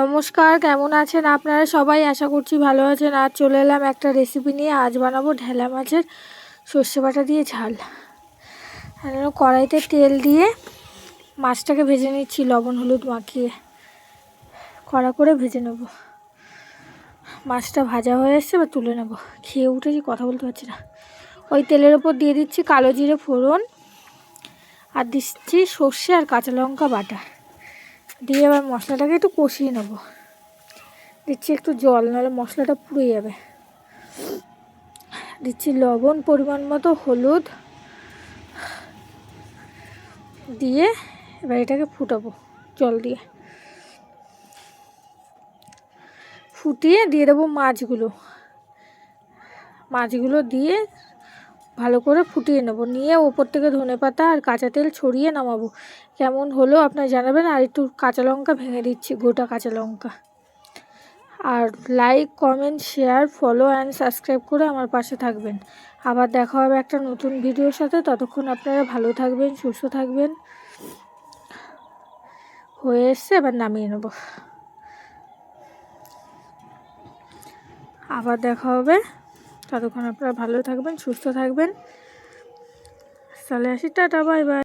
নমস্কার, কেমন আছেন আপনারা সবাই? আশা করছি ভালো আছেন। আর চলে এলাম একটা রেসিপি নিয়ে। আজ বানাবো ঢেলা মাছের সর্ষে বাটা দিয়ে ঝাল। কড়াইতে তেল দিয়ে মাছটাকে ভেজে নিচ্ছি, লবণ, হলুদ মাখিয়ে। কড়া করে ভেজে নেব। মাছটা ভাজা হয়ে এসছে, এবার তুলে নেব। খেয়ে উঠেছি কথা বলতে পারছি না। ওই তেলের ওপর দিয়ে দিচ্ছি কালো জিরে ফোড়ন। আর দিচ্ছি সর্ষে আর কাঁচা লঙ্কা বাটা। দিয়ে এবার মশলাটাকে একটু কষিয়ে নেব। দিচ্ছি একটু জল, নাহলে মশলাটা পুড়ে যাবে। দিচ্ছি লবণ, পরিমাণ মতো হলুদ। দিয়ে এবার এটাকে ফুটাবো জল দিয়ে। ফুটিয়ে দিয়ে দেবো মাছগুলো। মাছগুলো দিয়ে ভালো করে ফুটিয়ে নেব। নিয়ে ওপর থেকে ধনে পাতা আর কাঁচা তেল ছড়িয়ে নামাবো। কেমন হলো আপনার জানাবেন। আর একটু কাঁচা লঙ্কা ভেঙে দিচ্ছি, গোটা কাঁচা লঙ্কা। আর like comment share follow and subscribe করে আমার পাশে থাকবেন। আবার দেখা হবে একটা নতুন ভিডিওর সাথে। ততক্ষণ আপনারা ভালো থাকবেন, সুস্থ থাকবেন। হয়ে এসছে, এবার নামিয়ে নেব। আবার দেখা হবে ততক্ষণ আপনারা ভালো থাকবেন সুস্থ থাকবেন। তাহলে আসি টাটা বাই বাই।